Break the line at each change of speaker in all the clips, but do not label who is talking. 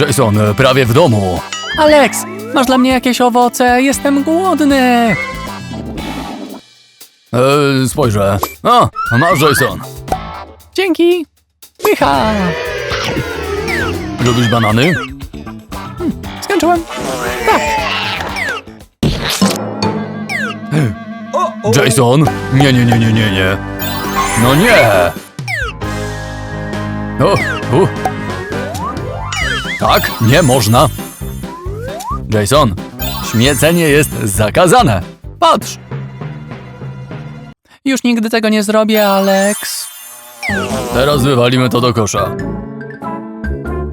Jason, prawie w domu. Alex, masz dla mnie jakieś owoce? Jestem głodny. E, spojrzę. A, masz Jason. Dzięki. Pycha. Lubisz banany? Skończyłem. Tak. Jason? Nie, nie, nie, nie, nie, nie. No nie! O, u. Tak, nie można. Jason, śmiecenie jest zakazane. Patrz. Już nigdy tego nie zrobię, Alex. Teraz wywalimy to do kosza.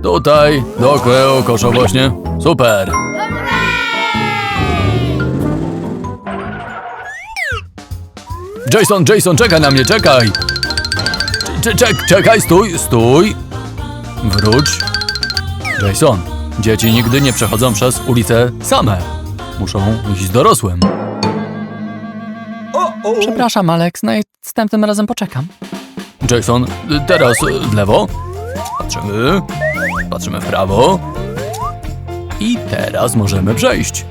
Tutaj, do kreu kosza właśnie. Super. Jason, Jason, czekaj na mnie, czekaj! Cze- Czek, czekaj, stój, stój! Wróć. Jason, dzieci nigdy nie przechodzą przez ulicę same. Muszą iść z dorosłym. Przepraszam, Alex, następnym razem poczekam. Jason, teraz w lewo. Patrzymy. Patrzymy w prawo. I teraz możemy przejść.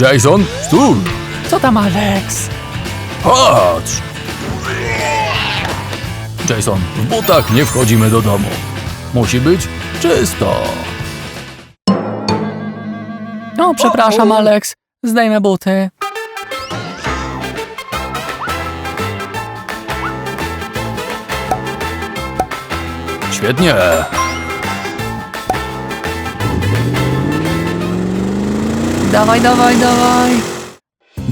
Jason, stój! Co tam, Alex? Chodź! Jason, w butach nie wchodzimy do domu. Musi być czysto. No, przepraszam, Alex. Zdejmę buty. Świetnie. Dawaj, dawaj, dawaj.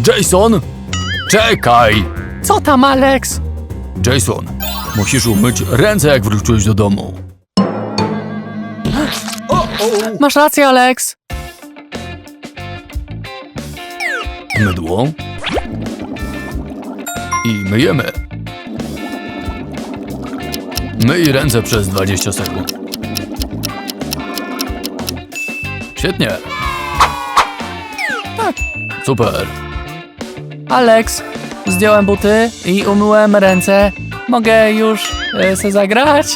Jason, czekaj. Co tam, Alex? Jason, musisz umyć ręce, jak wróciłeś do domu. Masz rację, Alex. Mydło. I myjemy. Myj ręce przez 20 sekund. Świetnie. Tak. Super. Alex, zdjąłem buty i umyłem ręce. Mogę już e, se zagrać?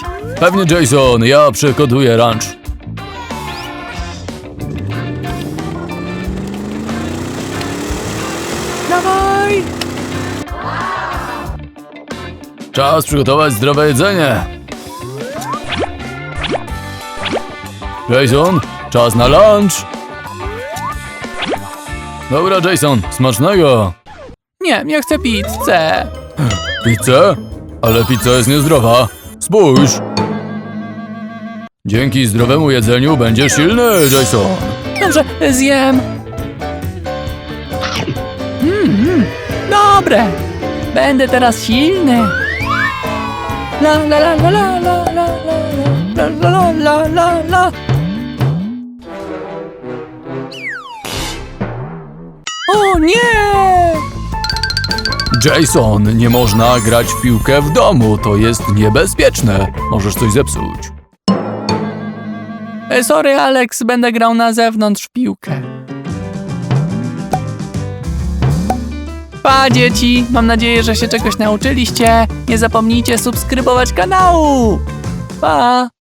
Pewnie, Jason. Ja przygotuję lunch. Dawaj! Czas przygotować zdrowe jedzenie. Jason, czas na lunch. Dobra, Jason, smacznego. Nie, nie chcę pizzę. Pizzę? Ale pizza jest niezdrowa. Spójrz. Dzięki zdrowemu jedzeniu będziesz silny, Jason. Dobrze, zjem. Mm, dobre. Będę teraz silny. La la la la la la la la la la la la la O nie! Jason, nie można grać w piłkę w domu, to jest niebezpieczne. Możesz coś zepsuć. E, sorry, Alex, będę grał na zewnątrz w piłkę. Pa, dzieci! Mam nadzieję, że się czegoś nauczyliście. Nie zapomnijcie subskrybować kanału. Pa!